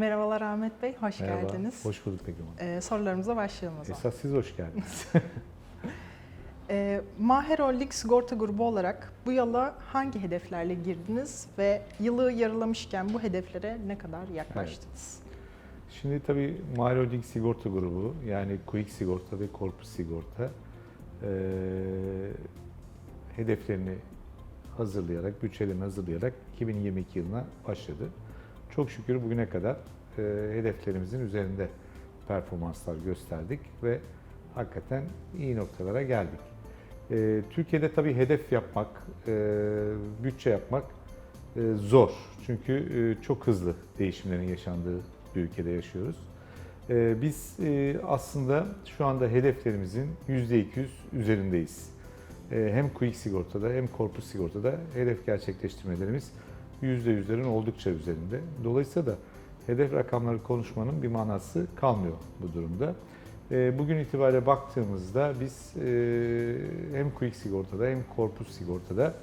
Merhabalar Ahmet Bey, hoş Merhaba, geldiniz. Hoş bulduk Begüm Hanım. Ee, sorularımıza başlayalım o zaman. Esas siz hoş geldiniz. Ee, Maher Holding Sigorta Grubu olarak bu yıla hangi hedeflerle girdiniz ve yılı yarılamışken bu hedeflere ne kadar yaklaştınız? Şimdi tabii Mahir Holding Sigorta Grubu yani Quick Sigorta ve Corpus Sigorta eee, hedeflerini hazırlayarak, bütçelerini hazırlayarak 2022 yılına başladı. Çok şükür bugüne kadar eee, hedeflerimizin üzerinde performanslar gösterdik ve hakikaten iyi noktalara geldik. Eee, Türkiye'de tabii hedef yapmak, eee, bütçe yapmak eee, zor. Çünkü eee, çok hızlı değişimlerin yaşandığı bir ülkede yaşıyoruz. Eee, Biz eee, aslında şu anda hedeflerimizin %200 üzerindeyiz. Eee, Hem Quick Sigorta'da hem Corpus Sigorta'da hedef gerçekleştirmelerimiz %100'lerin oldukça üzerinde. Dolayısıyla da hedef rakamları konuşmanın bir manası kalmıyor bu durumda. Eee, Bugün itibariyle baktığımızda biz eee, hem Quick Sigorta'da hem Corpus Sigorta'da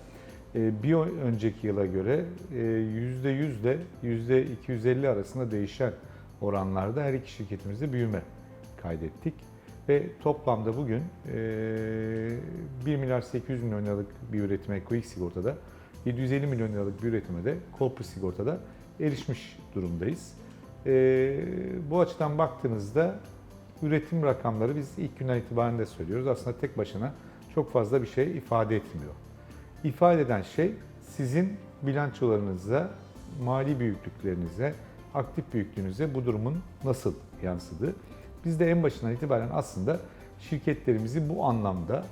eee, bir önceki yıla göre eee, %100 ile %250 arasında değişen oranlarda her iki şirketimizde büyüme kaydettik. Ve toplamda bugün eee 1 milyar 800 milyon liralık bir üretime Quick Sigorta'da, 750 milyon liralık bir üretime de Sigorta'da erişmiş durumdayız. Eee, bu açıdan baktığınızda üretim rakamları biz ilk günden itibaren de söylüyoruz. Aslında tek başına çok fazla bir şey ifade etmiyor. İfade eden şey sizin bilançolarınıza, mali büyüklüklerinize, aktif büyüklüğünüze bu durumun nasıl yansıdığı. Biz de en başından itibaren aslında şirketlerimizi bu anlamda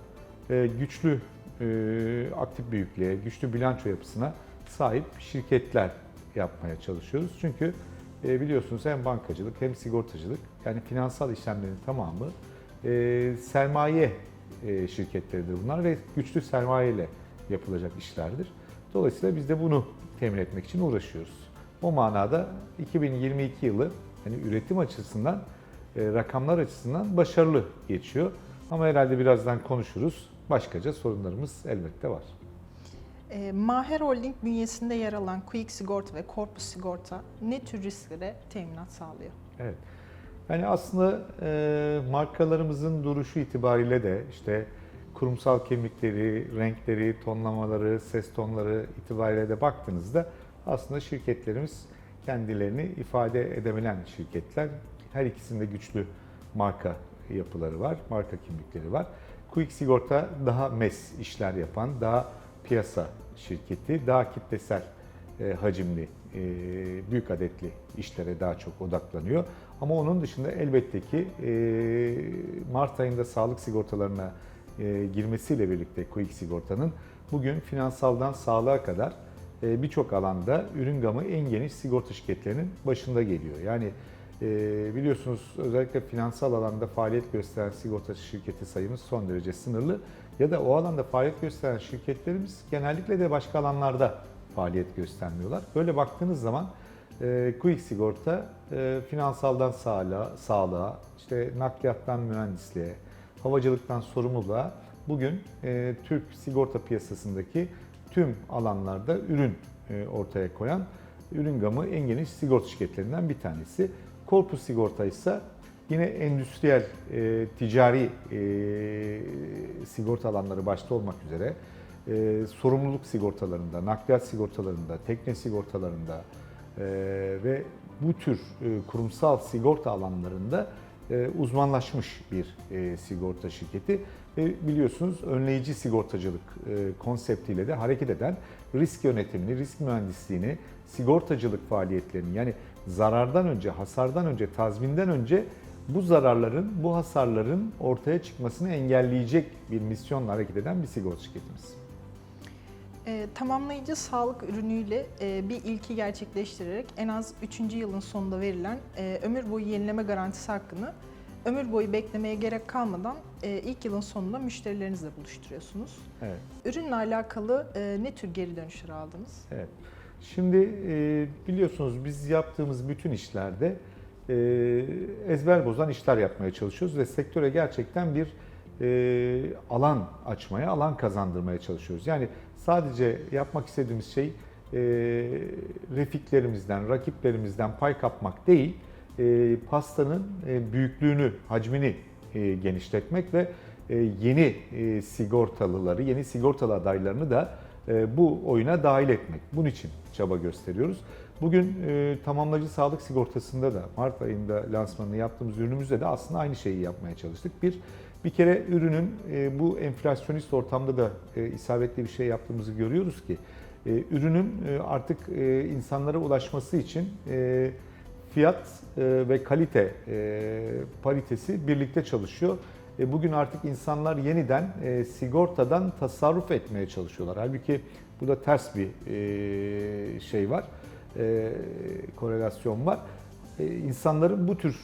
e, güçlü e, aktif büyüklüğe, güçlü bilanço yapısına sahip şirketler yapmaya çalışıyoruz. Çünkü e, biliyorsunuz hem bankacılık hem sigortacılık yani finansal işlemlerin tamamı e, sermaye e, şirketleridir bunlar ve güçlü sermaye ile yapılacak işlerdir. Dolayısıyla biz de bunu temin etmek için uğraşıyoruz. O manada 2022 yılı hani üretim açısından, rakamlar açısından başarılı geçiyor. Ama herhalde birazdan konuşuruz. Başkaca sorunlarımız elbette var. Ee, Maher Holding bünyesinde yer alan Quick Sigorta ve Corpus Sigorta ne tür risklere teminat sağlıyor? Evet. Yani aslında e, markalarımızın duruşu itibariyle de işte kurumsal kimlikleri, renkleri, tonlamaları, ses tonları itibariyle de baktığınızda aslında şirketlerimiz kendilerini ifade edebilen şirketler. Her ikisinde güçlü marka yapıları var, marka kimlikleri var. Quick Sigorta daha mes işler yapan, daha piyasa şirketi, daha kitlesel e, hacimli, e, büyük adetli işlere daha çok odaklanıyor. Ama onun dışında elbette ki e, Mart ayında sağlık sigortalarına e, girmesiyle birlikte Quick Sigorta'nın bugün finansaldan sağlığa kadar e, birçok alanda ürün gamı en geniş sigorta şirketlerinin başında geliyor. Yani biliyorsunuz özellikle finansal alanda faaliyet gösteren sigorta şirketi sayımız son derece sınırlı. Ya da o alanda faaliyet gösteren şirketlerimiz genellikle de başka alanlarda faaliyet göstermiyorlar. Böyle baktığınız zaman e, Quick Sigorta e, finansaldan sağlığa, sağlığa, işte nakliyattan mühendisliğe, havacılıktan sorumluluğa bugün e, Türk sigorta piyasasındaki tüm alanlarda ürün e, ortaya koyan ürün gamı en geniş sigorta şirketlerinden bir tanesi. Corpus Sigorta ise yine endüstriyel, e, ticari e, sigorta alanları başta olmak üzere e, sorumluluk sigortalarında, nakliyat sigortalarında, tekne sigortalarında e, ve bu tür e, kurumsal sigorta alanlarında e, uzmanlaşmış bir e, sigorta şirketi. Ve biliyorsunuz önleyici sigortacılık e, konseptiyle de hareket eden risk yönetimini, risk mühendisliğini, sigortacılık faaliyetlerini yani zarardan önce, hasardan önce, tazminden önce bu zararların, bu hasarların ortaya çıkmasını engelleyecek bir misyonla hareket eden bir sigorta şirketimiz. Ee, tamamlayıcı sağlık ürünüyle e, bir ilki gerçekleştirerek en az 3. yılın sonunda verilen e, ömür boyu yenileme garantisi hakkını ömür boyu beklemeye gerek kalmadan e, ilk yılın sonunda müşterilerinizle buluşturuyorsunuz. Evet. Ürünle alakalı e, ne tür geri dönüşler aldınız? Evet. Şimdi e, biliyorsunuz biz yaptığımız bütün işlerde e, ezber bozan işler yapmaya çalışıyoruz ve sektöre gerçekten bir e, alan açmaya, alan kazandırmaya çalışıyoruz. Yani sadece yapmak istediğimiz şey e, refiklerimizden, rakiplerimizden pay kapmak değil, e, pastanın e, büyüklüğünü, hacmini e, genişletmek ve e, yeni e, sigortalıları, yeni sigortalı adaylarını da bu oyuna dahil etmek. Bunun için çaba gösteriyoruz. Bugün e, tamamlayıcı sağlık sigortasında da Mart ayında lansmanını yaptığımız ürünümüzde de aslında aynı şeyi yapmaya çalıştık. Bir, bir kere ürünün e, bu enflasyonist ortamda da e, isabetli bir şey yaptığımızı görüyoruz ki e, ürünün e, artık e, insanlara ulaşması için e, fiyat e, ve kalite e, paritesi birlikte çalışıyor. Bugün artık insanlar yeniden e, sigortadan tasarruf etmeye çalışıyorlar. Halbuki burada ters bir e, şey var, e, korelasyon var. E, İnsanların bu tür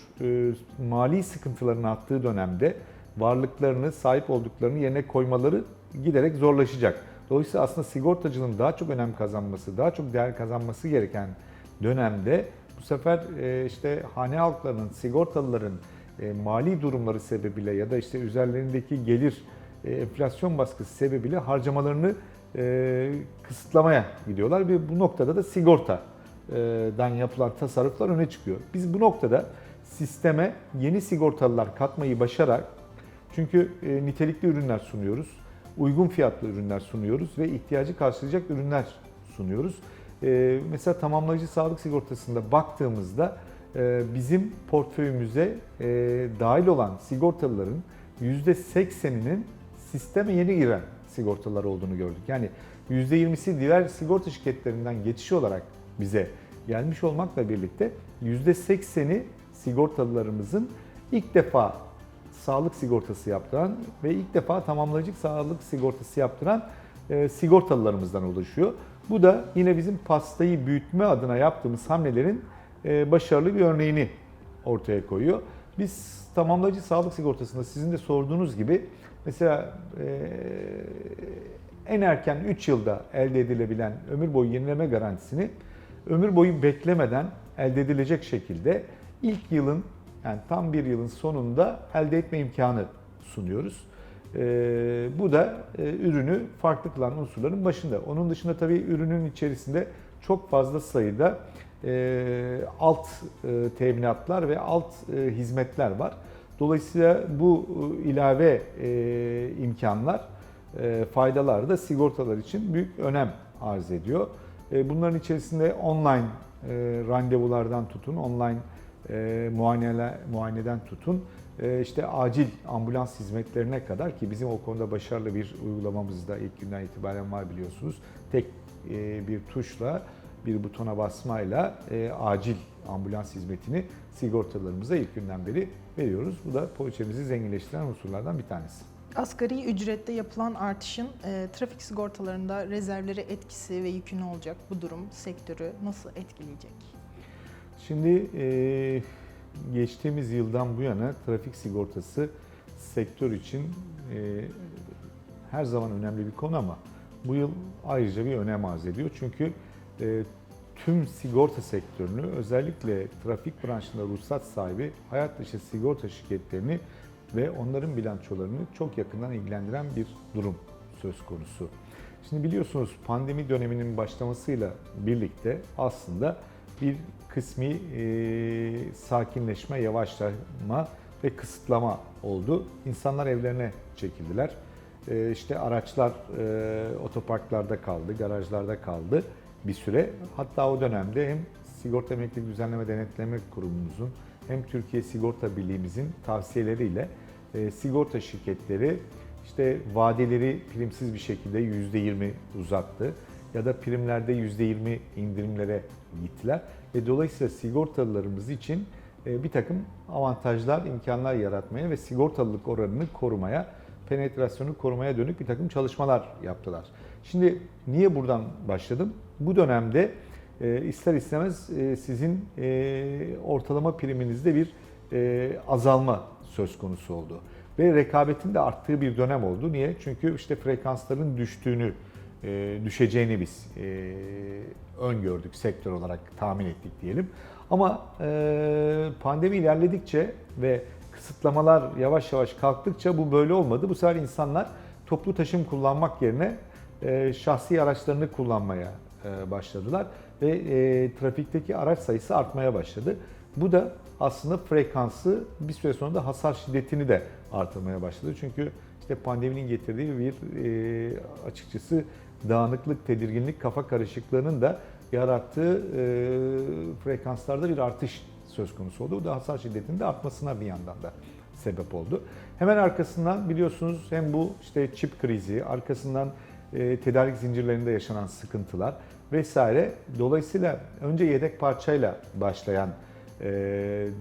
mali sıkıntıların arttığı dönemde varlıklarını, sahip olduklarını yerine koymaları giderek zorlaşacak. Dolayısıyla aslında sigortacının daha çok önem kazanması, daha çok değer kazanması gereken dönemde bu sefer işte hane halklarının, sigortalıların e, mali durumları sebebiyle ya da işte üzerlerindeki gelir e, enflasyon baskısı sebebiyle harcamalarını e, kısıtlamaya gidiyorlar ve bu noktada da sigortadan yapılan tasarruflar öne çıkıyor. Biz bu noktada sisteme yeni sigortalılar katmayı başarak çünkü nitelikli ürünler sunuyoruz, uygun fiyatlı ürünler sunuyoruz ve ihtiyacı karşılayacak ürünler sunuyoruz. Mesela tamamlayıcı sağlık sigortasında baktığımızda bizim portföyümüze e, dahil olan sigortalıların %80'inin sisteme yeni giren sigortalar olduğunu gördük. Yani %20'si diğer sigorta şirketlerinden geçiş olarak bize gelmiş olmakla birlikte %80'i sigortalılarımızın ilk defa sağlık sigortası yaptıran ve ilk defa tamamlayıcı sağlık sigortası yaptıran e, sigortalılarımızdan oluşuyor. Bu da yine bizim pastayı büyütme adına yaptığımız hamlelerin başarılı bir örneğini ortaya koyuyor. Biz tamamlayıcı sağlık sigortasında sizin de sorduğunuz gibi mesela e, en erken 3 yılda elde edilebilen ömür boyu yenileme garantisini ömür boyu beklemeden elde edilecek şekilde ilk yılın yani tam bir yılın sonunda elde etme imkanı sunuyoruz. Ee, bu da e, ürünü farklı kılan unsurların başında. Onun dışında tabii ürünün içerisinde çok fazla sayıda e, alt e, teminatlar ve alt e, hizmetler var. Dolayısıyla bu e, ilave e, imkanlar, e, faydalar da sigortalar için büyük önem arz ediyor. E, bunların içerisinde online e, randevulardan tutun, online e, muayeneler, muayeneden tutun, e, işte acil ambulans hizmetlerine kadar ki bizim o konuda başarılı bir uygulamamız da ilk günden itibaren var biliyorsunuz. Tek e, bir tuşla, bir butona basmayla e, acil ambulans hizmetini sigortalarımıza ilk günden beri veriyoruz. Bu da poliçemizi zenginleştiren unsurlardan bir tanesi. Asgari ücrette yapılan artışın e, trafik sigortalarında rezervlere etkisi ve yükü ne olacak? Bu durum sektörü nasıl etkileyecek? Şimdi e, geçtiğimiz yıldan bu yana trafik sigortası sektör için e, her zaman önemli bir konu ama bu yıl ayrıca bir önem arz ediyor. Çünkü e, tüm sigorta sektörünü özellikle trafik branşında ruhsat sahibi hayat dışı sigorta şirketlerini ve onların bilançolarını çok yakından ilgilendiren bir durum söz konusu. Şimdi biliyorsunuz pandemi döneminin başlamasıyla birlikte aslında bir kısmi e, sakinleşme, yavaşlama ve kısıtlama oldu. İnsanlar evlerine çekildiler. E, işte araçlar e, otoparklarda kaldı, garajlarda kaldı bir süre. Hatta o dönemde hem Sigorta Emeklilik Düzenleme Denetleme Kurumumuzun hem Türkiye Sigorta Birliğimizin tavsiyeleriyle e, sigorta şirketleri işte vadeleri primsiz bir şekilde %20 uzattı ya da primlerde %20 indirimlere gittiler ve dolayısıyla sigortalılarımız için e, bir takım avantajlar, imkanlar yaratmaya ve sigortalılık oranını korumaya, penetrasyonu korumaya dönük bir takım çalışmalar yaptılar. Şimdi niye buradan başladım? Bu dönemde e, ister istemez e, sizin e, ortalama priminizde bir azalma söz konusu oldu. Ve rekabetin de arttığı bir dönem oldu. Niye? Çünkü işte frekansların düştüğünü, düşeceğini biz öngördük, sektör olarak tahmin ettik diyelim. Ama pandemi ilerledikçe ve kısıtlamalar yavaş yavaş kalktıkça bu böyle olmadı. Bu sefer insanlar toplu taşım kullanmak yerine e, şahsi araçlarını kullanmaya e, başladılar ve e, trafikteki araç sayısı artmaya başladı. Bu da aslında frekansı bir süre sonra da hasar şiddetini de artırmaya başladı. Çünkü işte pandeminin getirdiği bir açıkçası dağınıklık, tedirginlik, kafa karışıklığının da yarattığı frekanslarda bir artış söz konusu oldu. Bu da hasar şiddetinin de artmasına bir yandan da sebep oldu. Hemen arkasından biliyorsunuz hem bu işte çip krizi, arkasından e, tedarik zincirlerinde yaşanan sıkıntılar vesaire. Dolayısıyla önce yedek parçayla başlayan e,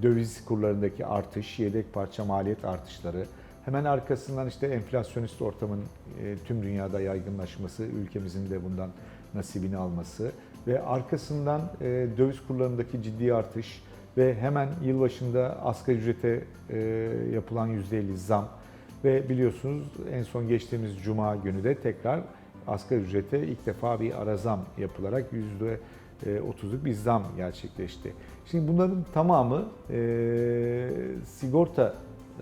döviz kurlarındaki artış, yedek parça maliyet artışları, hemen arkasından işte enflasyonist ortamın e, tüm dünyada yaygınlaşması, ülkemizin de bundan nasibini alması ve arkasından döviz kurlarındaki ciddi artış ve hemen yılbaşında asgari ücrete yapılan %50 zam ve biliyorsunuz en son geçtiğimiz cuma günü de tekrar asgari ücrete ilk defa bir ara zam yapılarak %30'luk bir zam gerçekleşti. Şimdi bunların tamamı e, sigorta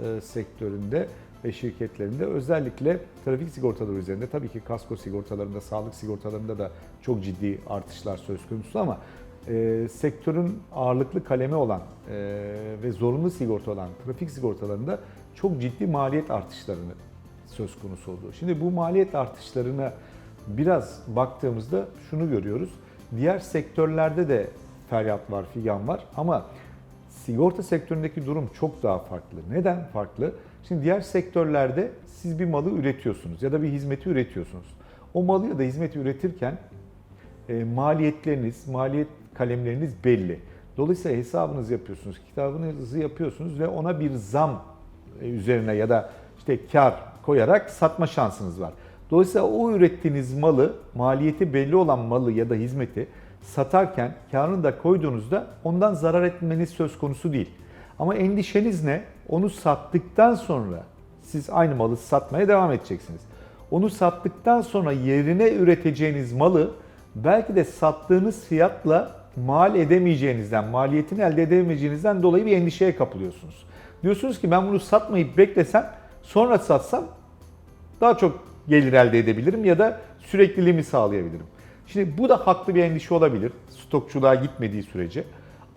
e, sektöründe ve şirketlerinde özellikle trafik sigortaları üzerinde tabii ki kasko sigortalarında, sağlık sigortalarında da çok ciddi artışlar söz konusu ama e, sektörün ağırlıklı kalemi olan e, ve zorunlu sigorta olan trafik sigortalarında çok ciddi maliyet artışlarını söz konusu oldu. Şimdi bu maliyet artışlarına biraz baktığımızda şunu görüyoruz. Diğer sektörlerde de feryat var, figan var ama sigorta sektöründeki durum çok daha farklı. Neden farklı? Şimdi diğer sektörlerde siz bir malı üretiyorsunuz ya da bir hizmeti üretiyorsunuz. O malı ya da hizmeti üretirken e, maliyetleriniz, maliyet kalemleriniz belli. Dolayısıyla hesabınızı yapıyorsunuz, kitabınızı yapıyorsunuz ve ona bir zam e, üzerine ya da işte kar koyarak satma şansınız var. Dolayısıyla o ürettiğiniz malı, maliyeti belli olan malı ya da hizmeti satarken karını da koyduğunuzda ondan zarar etmeniz söz konusu değil. Ama endişeniz ne? Onu sattıktan sonra siz aynı malı satmaya devam edeceksiniz. Onu sattıktan sonra yerine üreteceğiniz malı belki de sattığınız fiyatla mal edemeyeceğinizden, maliyetini elde edemeyeceğinizden dolayı bir endişeye kapılıyorsunuz. Diyorsunuz ki ben bunu satmayıp beklesem, sonra satsam daha çok gelir elde edebilirim ya da sürekliliğimi sağlayabilirim. Şimdi bu da haklı bir endişe olabilir stokçuluğa gitmediği sürece.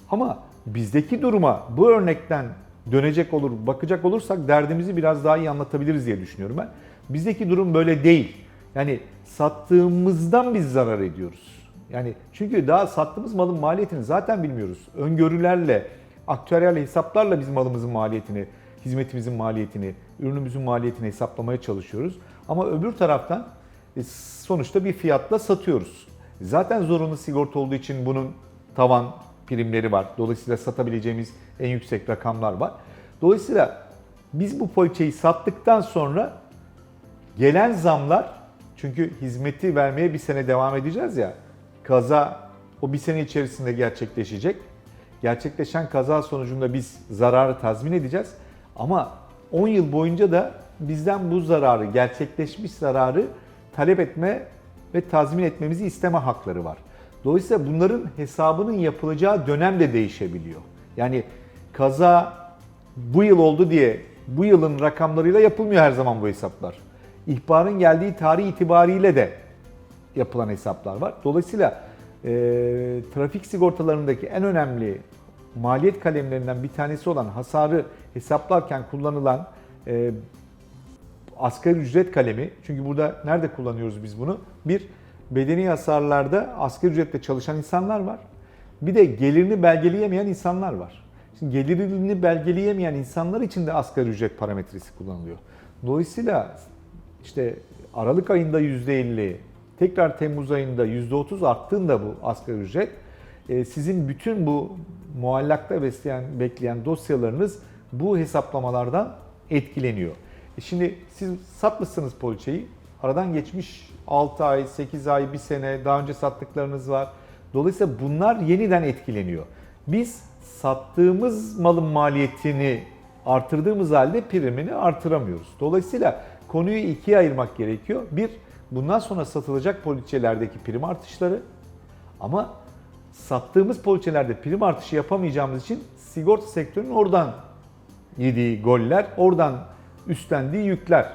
Ama bizdeki duruma bu örnekten dönecek olur, bakacak olursak derdimizi biraz daha iyi anlatabiliriz diye düşünüyorum ben. Bizdeki durum böyle değil. Yani sattığımızdan biz zarar ediyoruz. Yani çünkü daha sattığımız malın maliyetini zaten bilmiyoruz. Öngörülerle, aktüeryal hesaplarla biz malımızın maliyetini, hizmetimizin maliyetini, ürünümüzün maliyetini hesaplamaya çalışıyoruz. Ama öbür taraftan e, sonuçta bir fiyatla satıyoruz. Zaten zorunlu sigorta olduğu için bunun tavan primleri var. Dolayısıyla satabileceğimiz en yüksek rakamlar var. Dolayısıyla biz bu poliçeyi sattıktan sonra gelen zamlar çünkü hizmeti vermeye bir sene devam edeceğiz ya kaza o bir sene içerisinde gerçekleşecek. Gerçekleşen kaza sonucunda biz zararı tazmin edeceğiz. Ama 10 yıl boyunca da bizden bu zararı, gerçekleşmiş zararı talep etme ve tazmin etmemizi isteme hakları var. Dolayısıyla bunların hesabının yapılacağı dönem de değişebiliyor. Yani kaza bu yıl oldu diye bu yılın rakamlarıyla yapılmıyor her zaman bu hesaplar. İhbarın geldiği tarih itibariyle de yapılan hesaplar var. Dolayısıyla e, trafik sigortalarındaki en önemli maliyet kalemlerinden bir tanesi olan hasarı hesaplarken kullanılan e, asgari ücret kalemi. Çünkü burada nerede kullanıyoruz biz bunu? Bir, bedeni hasarlarda asgari ücretle çalışan insanlar var. Bir de gelirini belgeleyemeyen insanlar var. Şimdi gelirini belgeleyemeyen insanlar için de asgari ücret parametresi kullanılıyor. Dolayısıyla işte Aralık ayında %50, tekrar Temmuz ayında %30 arttığında bu asgari ücret sizin bütün bu muallakta besleyen, bekleyen dosyalarınız bu hesaplamalardan etkileniyor. E şimdi siz satmışsınız poliçeyi, aradan geçmiş 6 ay, 8 ay, 1 sene daha önce sattıklarınız var. Dolayısıyla bunlar yeniden etkileniyor. Biz sattığımız malın maliyetini artırdığımız halde primini artıramıyoruz. Dolayısıyla konuyu ikiye ayırmak gerekiyor. Bir, bundan sonra satılacak poliçelerdeki prim artışları ama sattığımız poliçelerde prim artışı yapamayacağımız için sigorta sektörünün oradan yediği goller, oradan üstlendiği yükler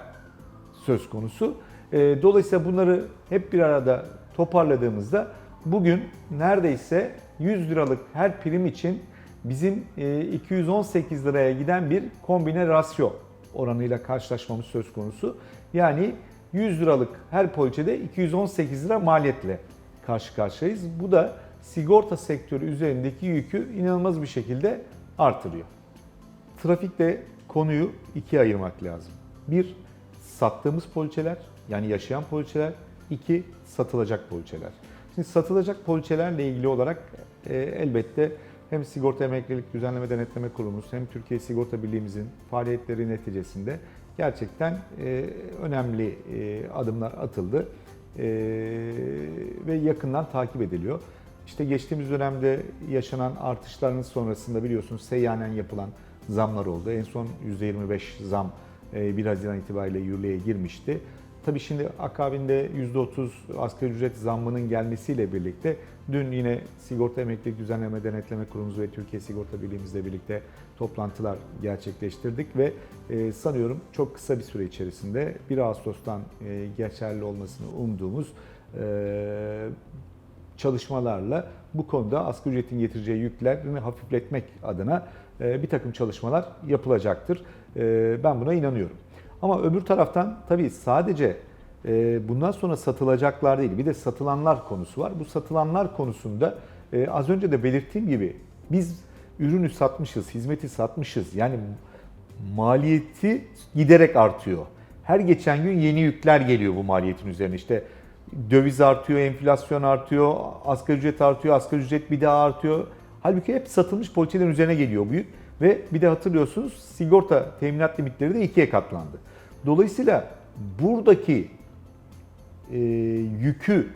söz konusu. E, Dolayısıyla bunları hep bir arada toparladığımızda bugün neredeyse 100 liralık her prim için bizim e, 218 liraya giden bir kombine rasyo oranıyla karşılaşmamız söz konusu. Yani 100 liralık her poliçede 218 lira maliyetle karşı karşıyayız. Bu da sigorta sektörü üzerindeki yükü inanılmaz bir şekilde artırıyor. Trafikte konuyu ikiye ayırmak lazım. Bir, sattığımız poliçeler yani yaşayan poliçeler. iki satılacak poliçeler. Şimdi satılacak poliçelerle ilgili olarak e, elbette hem Sigorta Emeklilik Düzenleme Denetleme Kurumumuz hem Türkiye Sigorta Birliğimizin faaliyetleri neticesinde gerçekten e, önemli e, adımlar atıldı e, ve yakından takip ediliyor. İşte geçtiğimiz dönemde yaşanan artışların sonrasında biliyorsunuz seyyanen yapılan zamlar oldu. En son %25 zam e, 1 Haziran itibariyle yürürlüğe girmişti. Tabii şimdi akabinde %30 asgari ücret zammının gelmesiyle birlikte dün yine Sigorta Emeklilik Düzenleme Denetleme Kurumumuz ve Türkiye Sigorta Birliğimizle birlikte toplantılar gerçekleştirdik ve e, sanıyorum çok kısa bir süre içerisinde 1 Ağustos'tan e, geçerli olmasını umduğumuz e, çalışmalarla bu konuda asgari ücretin getireceği yüklerini hafifletmek adına e, bir takım çalışmalar yapılacaktır. E, Ben buna inanıyorum. Ama öbür taraftan tabii sadece e, bundan sonra satılacaklar değil, bir de satılanlar konusu var. Bu satılanlar konusunda az önce de belirttiğim gibi biz ürünü satmışız, hizmeti satmışız. Yani maliyeti giderek artıyor. Her geçen gün yeni yükler geliyor bu maliyetin üzerine. İşte döviz artıyor, enflasyon artıyor, asgari ücret artıyor, asgari ücret bir daha artıyor. Halbuki hep satılmış poliçelerin üzerine geliyor bu yük. Ve bir de hatırlıyorsunuz sigorta teminat limitleri de ikiye katlandı. Dolayısıyla buradaki e, yükü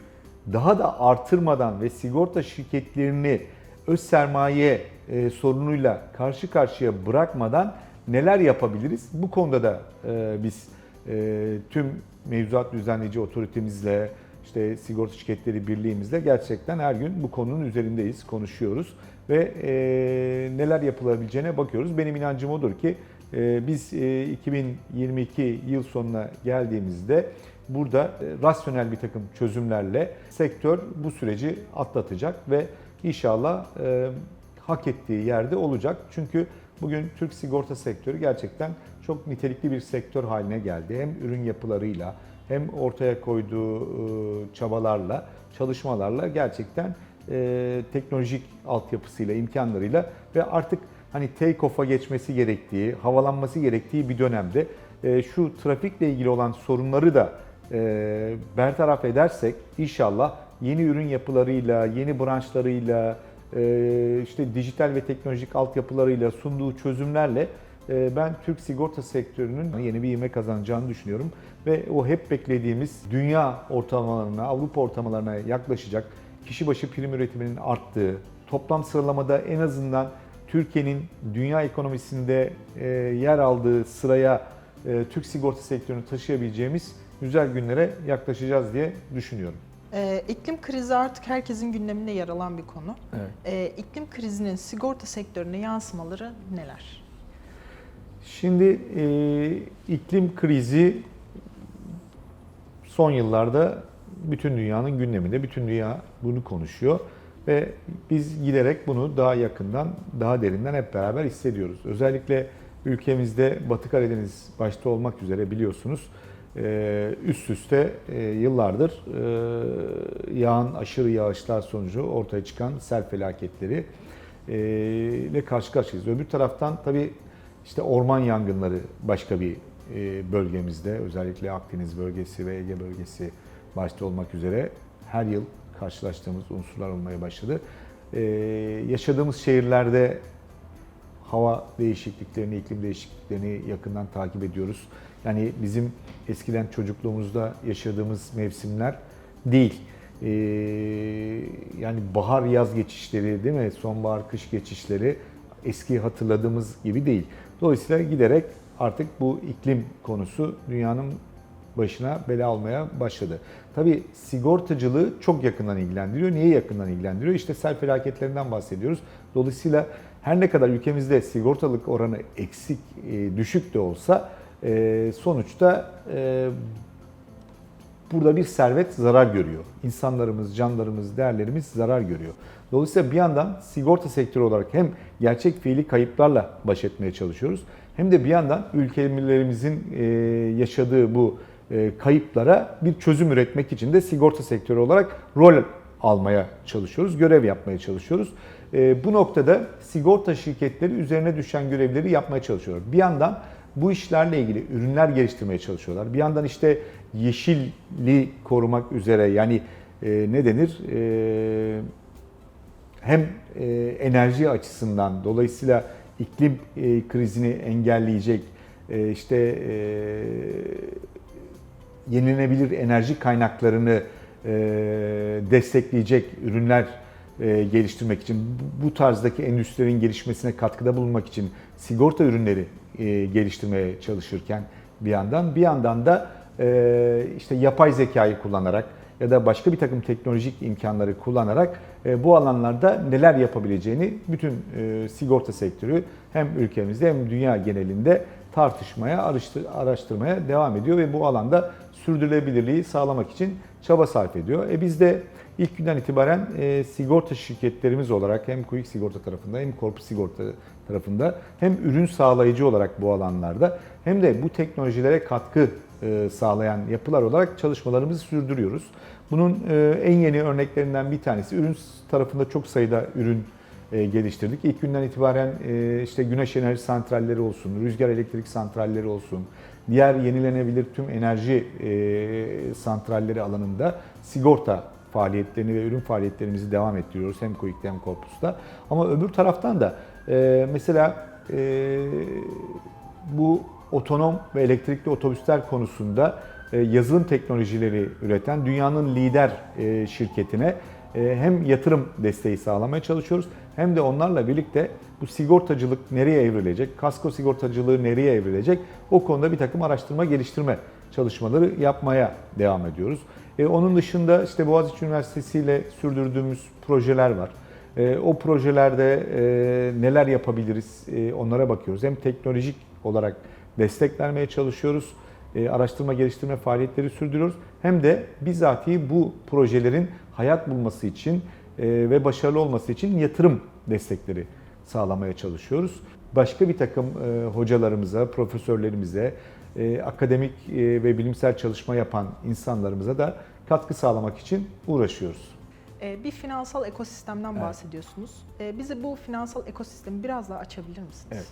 daha da artırmadan ve sigorta şirketlerini öz sermaye e, sorunuyla karşı karşıya bırakmadan neler yapabiliriz? Bu konuda da e, biz e, tüm mevzuat düzenleyici otoritemizle, işte sigorta şirketleri birliğimizle gerçekten her gün bu konunun üzerindeyiz, konuşuyoruz ve e, neler yapılabileceğine bakıyoruz. Benim inancım odur ki e, biz e, 2022 yıl sonuna geldiğimizde burada e, rasyonel bir takım çözümlerle sektör bu süreci atlatacak ve inşallah e, hak ettiği yerde olacak. Çünkü bugün Türk sigorta sektörü gerçekten çok nitelikli bir sektör haline geldi. Hem ürün yapılarıyla hem ortaya koyduğu e, çabalarla, çalışmalarla gerçekten e, teknolojik altyapısıyla, imkanlarıyla ve artık hani take off'a geçmesi gerektiği, havalanması gerektiği bir dönemde e, şu trafikle ilgili olan sorunları da bertaraf edersek inşallah yeni ürün yapılarıyla, yeni branşlarıyla, işte dijital ve teknolojik altyapılarıyla sunduğu çözümlerle ben Türk sigorta sektörünün yeni bir ivme kazanacağını düşünüyorum. Ve o hep beklediğimiz dünya ortalamalarına, Avrupa ortalamalarına yaklaşacak kişi başı prim üretiminin arttığı, toplam sıralamada en azından Türkiye'nin dünya ekonomisinde e, yer aldığı sıraya e, Türk sigorta sektörünü taşıyabileceğimiz güzel günlere yaklaşacağız diye düşünüyorum. Ee, iklim krizi artık herkesin gündeminde yer alan bir konu. Evet. Ee, iklim krizinin sigorta sektörüne yansımaları neler? Şimdi e, iklim krizi son yıllarda bütün dünyanın gündeminde, bütün dünya bunu konuşuyor ve biz giderek bunu daha yakından, daha derinden hep beraber hissediyoruz. Özellikle ülkemizde Batı Karadeniz başta olmak üzere biliyorsunuz e, üst üste e, yıllardır e, yağan aşırı yağışlar sonucu ortaya çıkan sel felaketleri ile karşı karşıyayız. Öbür taraftan tabii işte orman yangınları başka bir e, bölgemizde özellikle Akdeniz bölgesi ve Ege bölgesi başta olmak üzere her yıl karşılaştığımız unsurlar olmaya başladı. E, yaşadığımız şehirlerde hava değişikliklerini, iklim değişikliklerini yakından takip ediyoruz. Yani bizim eskiden çocukluğumuzda yaşadığımız mevsimler değil. Ee, yani bahar yaz geçişleri değil mi? Sonbahar kış geçişleri eski hatırladığımız gibi değil. Dolayısıyla giderek artık bu iklim konusu dünyanın başına bela almaya başladı. Tabii sigortacılığı çok yakından ilgilendiriyor. Niye yakından ilgilendiriyor? İşte sel felaketlerinden bahsediyoruz. Dolayısıyla her ne kadar ülkemizde sigortalık oranı eksik, e, düşük de olsa e, sonuçta e, burada bir servet zarar görüyor. İnsanlarımız, canlarımız, değerlerimiz zarar görüyor. Dolayısıyla bir yandan sigorta sektörü olarak hem gerçek fiili kayıplarla baş etmeye çalışıyoruz hem de bir yandan ülkelerimizin e, yaşadığı bu e, kayıplara bir çözüm üretmek için de sigorta sektörü olarak rol almaya çalışıyoruz, görev yapmaya çalışıyoruz. E, Bu noktada sigorta şirketleri üzerine düşen görevleri yapmaya çalışıyor. Bir yandan bu işlerle ilgili ürünler geliştirmeye çalışıyorlar. Bir yandan işte yeşilli korumak üzere yani ne denir? Hem e, enerji açısından dolayısıyla iklim e, krizini engelleyecek e, işte yenilenebilir enerji kaynaklarını destekleyecek ürünler geliştirmek için bu- tarzdaki endüstrilerin gelişmesine katkıda bulunmak için sigorta ürünleri geliştirmeye çalışırken bir yandan bir yandan da işte yapay zekayı kullanarak ya da başka bir takım teknolojik imkanları kullanarak bu alanlarda neler yapabileceğini bütün e, sigorta sektörü hem ülkemizde hem dünya genelinde tartışmaya, araştır- araştırmaya devam ediyor ve bu alanda sürdürülebilirliği sağlamak için çaba sarf ediyor. E biz de ilk günden itibaren e, sigorta şirketlerimiz olarak hem Quick Sigorta tarafında hem Corpus Sigorta tarafında hem ürün sağlayıcı olarak bu alanlarda hem de bu teknolojilere katkı e, sağlayan yapılar olarak çalışmalarımızı sürdürüyoruz. Bunun e, en yeni örneklerinden bir tanesi ürün tarafında çok sayıda ürün e, geliştirdik. İlk günden itibaren e, işte güneş enerji santralleri olsun, rüzgar elektrik santralleri olsun, diğer yenilenebilir tüm enerji santralleri alanında sigorta faaliyetlerini ve ürün faaliyetlerimizi devam ettiriyoruz hem Quick'te hem Corpus'ta. Ama öbür taraftan da mesela bu otonom ve elektrikli otobüsler konusunda yazılım teknolojileri üreten dünyanın lider e, şirketine e, hem yatırım desteği sağlamaya çalışıyoruz hem de onlarla birlikte bu sigortacılık nereye evrilecek, kasko sigortacılığı nereye evrilecek o konuda bir takım araştırma geliştirme çalışmaları yapmaya devam ediyoruz. E, onun dışında işte Boğaziçi Üniversitesi ile sürdürdüğümüz projeler var. E, o projelerde e, neler yapabiliriz e, onlara bakıyoruz. Hem teknolojik olarak destek vermeye çalışıyoruz. E, araştırma geliştirme faaliyetleri sürdürüyoruz. Hem de bizatihi bu projelerin hayat bulması için e, ve başarılı olması için yatırım destekleri sağlamaya çalışıyoruz. Başka bir takım e, hocalarımıza, profesörlerimize, akademik ve bilimsel çalışma yapan insanlarımıza da katkı sağlamak için uğraşıyoruz. Bir finansal ekosistemden Evet. bahsediyorsunuz. Bize bu finansal ekosistemi biraz daha açabilir misiniz? Evet.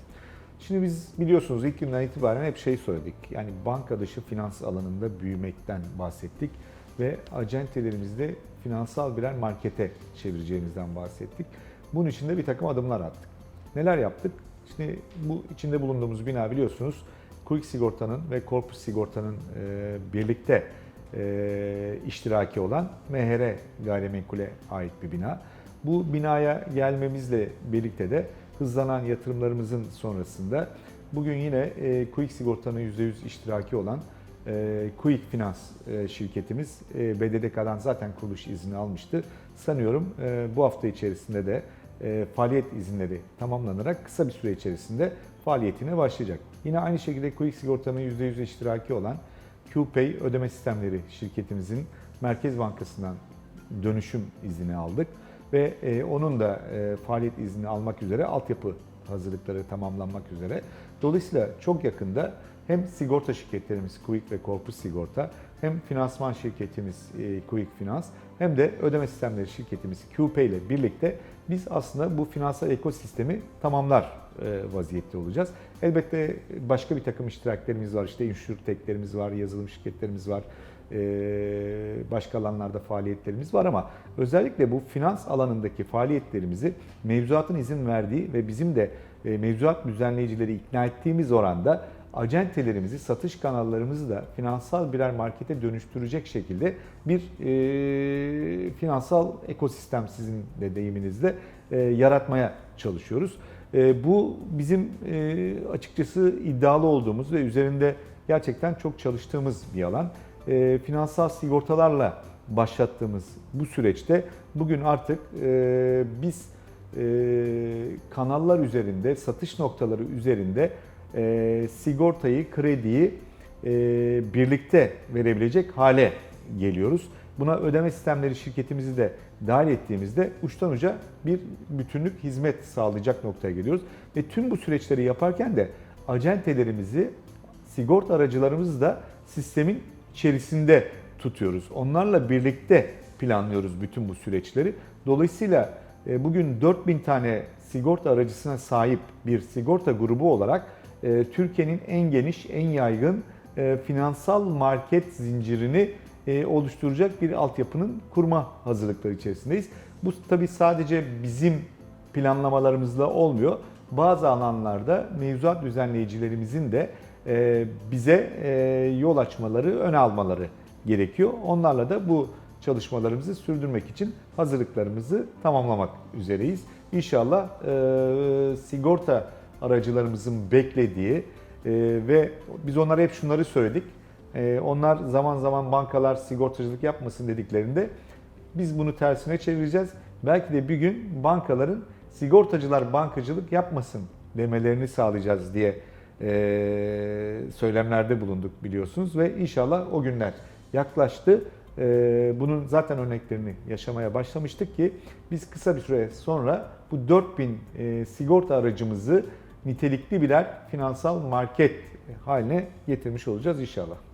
Şimdi biz biliyorsunuz ilk günden itibaren hep şey söyledik. Yani banka dışı finans alanında büyümekten bahsettik ve acentelerimizde finansal birer markete çevireceğimizden bahsettik. Bunun için de bir takım adımlar attık. Neler yaptık? Şimdi bu içinde bulunduğumuz bina biliyorsunuz Quick Sigorta'nın ve Corpus Sigorta'nın e, birlikte e, iştiraki olan MHR gayrimenkule ait bir bina. Bu binaya gelmemizle birlikte de hızlanan yatırımlarımızın sonrasında bugün yine e, Quick Sigorta'nın %100 iştiraki olan e, Quick Finans e, şirketimiz e, BDDK'dan zaten kuruluş izni almıştı. Sanıyorum e, bu hafta içerisinde de e, faaliyet izinleri tamamlanarak kısa bir süre içerisinde faaliyetine başlayacak. Yine aynı şekilde Quick Sigorta'nın %100 iştiraki olan QPay ödeme sistemleri şirketimizin Merkez Bankası'ndan dönüşüm izni aldık ve e, onun da e, faaliyet izni almak üzere altyapı hazırlıkları tamamlanmak üzere. Dolayısıyla çok yakında hem sigorta şirketlerimiz Quick ve Corpus Sigorta hem finansman şirketimiz e, Quick Finans hem de ödeme sistemleri şirketimiz QPay ile birlikte biz aslında bu finansal ekosistemi tamamlar e, vaziyette olacağız. Elbette başka bir takım iştiraklerimiz var. İşte insurteklerimiz var, yazılım şirketlerimiz var, başka alanlarda faaliyetlerimiz var ama özellikle bu finans alanındaki faaliyetlerimizi mevzuatın izin verdiği ve bizim de e, mevzuat düzenleyicileri ikna ettiğimiz oranda acentelerimizi, satış kanallarımızı da finansal birer markete dönüştürecek şekilde bir e, finansal ekosistem sizin de deyiminizle e, yaratmaya çalışıyoruz. E, bu bizim e, açıkçası iddialı olduğumuz ve üzerinde gerçekten çok çalıştığımız bir alan. E, finansal sigortalarla başlattığımız bu süreçte bugün artık e, biz e, kanallar üzerinde, satış noktaları üzerinde sigortayı, krediyi birlikte verebilecek hale geliyoruz. Buna ödeme sistemleri şirketimizi de dahil ettiğimizde uçtan uca bir bütünlük hizmet sağlayacak noktaya geliyoruz. Ve tüm bu süreçleri yaparken de acentelerimizi, sigorta aracılarımızı da sistemin içerisinde tutuyoruz. Onlarla birlikte planlıyoruz bütün bu süreçleri. Dolayısıyla e, bugün 4000 tane sigorta aracısına sahip bir sigorta grubu olarak e, Türkiye'nin en geniş, en yaygın e, finansal market zincirini oluşturacak bir altyapının kurma hazırlıkları içerisindeyiz. Bu tabii sadece bizim planlamalarımızla olmuyor. Bazı alanlarda mevzuat düzenleyicilerimizin de bize e, yol açmaları, ön almaları gerekiyor. Onlarla da bu çalışmalarımızı sürdürmek için hazırlıklarımızı tamamlamak üzereyiz. İnşallah e, sigorta aracılarımızın beklediği e, ve biz onlara hep şunları söyledik. E, onlar zaman zaman bankalar sigortacılık yapmasın dediklerinde biz bunu tersine çevireceğiz. Belki de bir gün bankaların sigortacılar bankacılık yapmasın demelerini sağlayacağız diye e, söylemlerde bulunduk biliyorsunuz ve inşallah o günler yaklaştı. E, bunun zaten örneklerini yaşamaya başlamıştık ki biz kısa bir süre sonra bu 4000 e, sigorta aracımızı nitelikli birer finansal market haline getirmiş olacağız inşallah.